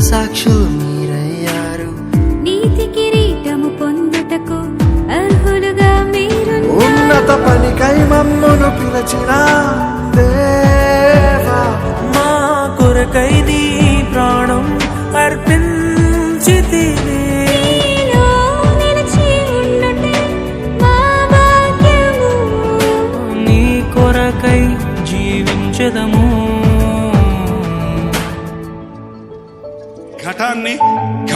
It's actually.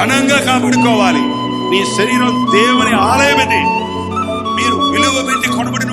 ఘనంగా కాపాడుకోవాలి నీ శరీరం దేవుని ఆలయం ఇది. మీరు విలువ పెట్టి కొనబడిన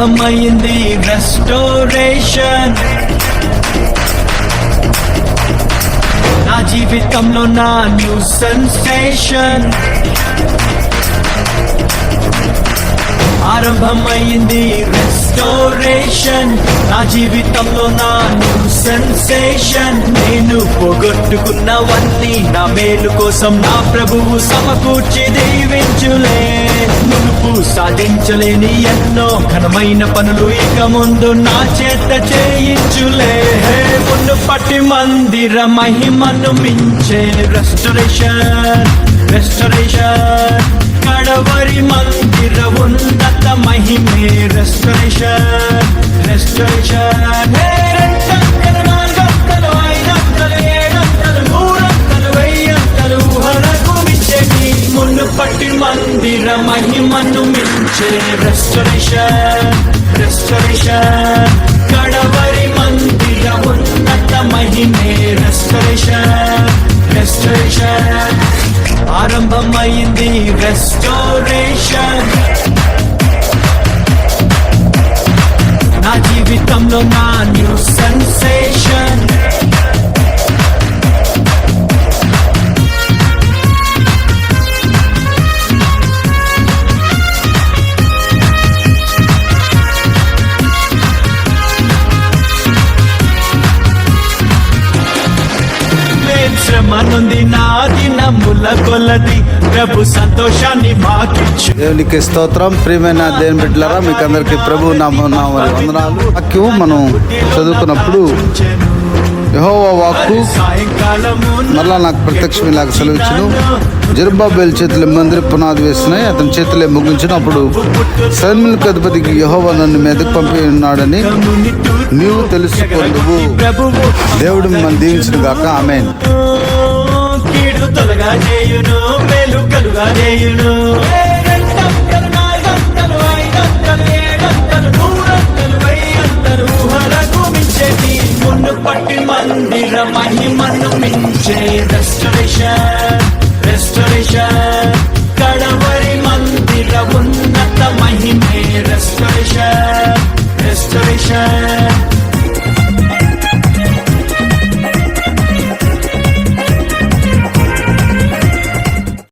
ప్రారంభమైంది. రెస్టోరేషన్ నా జీవితంలో నా న్యూ సెన్సేషన్ ఆరంభమైంది రెస్టోరేషన్ నా జీవితంలో నా సెన్సేషన్ నేను పోగొట్టుకున్నవన్నీ నా మేలు కోసం నా ప్రభువు సమకూర్చి దీవించులే. నువ్వు సాధించలేని ఎన్నో ఘనమైన పనులు ఇక ముందు నా చేత చేయించులే. హే మునుపటి మందిర మహిమను మించే రెస్టరేషన్ రెస్టరేషన్ వచ్చే రెస్టరేషన్ రెస్టరేషన్ కడవరి మందిర ఉన్నత మహిమే రెస్టరేషన్ రెస్టరేషన్ ఆరంభమైంది రెస్టోరేషన్ నా జీవితంలో నా న్యూ సెన్సేషన్ మనుంది నాది నమ్ముల కొలది. ప్రభు సంతోషాన్ని మాకిచ్చు. దేవునికి స్తోత్రం. ప్రియమైన దేవుని బిడ్డలారా మీకు అందరికి ప్రభు నామ వందనాలు. వాక్యం మనం చదువుకున్నప్పుడు యహోవా వాక్కు మరలా నాకు ప్రత్యక్షం ఇలాగ సెలవిచ్చును. జరుబాబేల్ చేతులు మందిరి పునాది వేస్తున్నాయి. అతని చేతులే ముగించినప్పుడు అప్పుడు అధిపతికి యహోవా నన్ను మీదకు పంపి ఉన్నాడని నీవు తెలుసుకొందువు దేవుడు మిమ్మల్ని దీవించిన గాక ఆమె కీడు తొలగా చేయును. మేలు కలుగా చేయును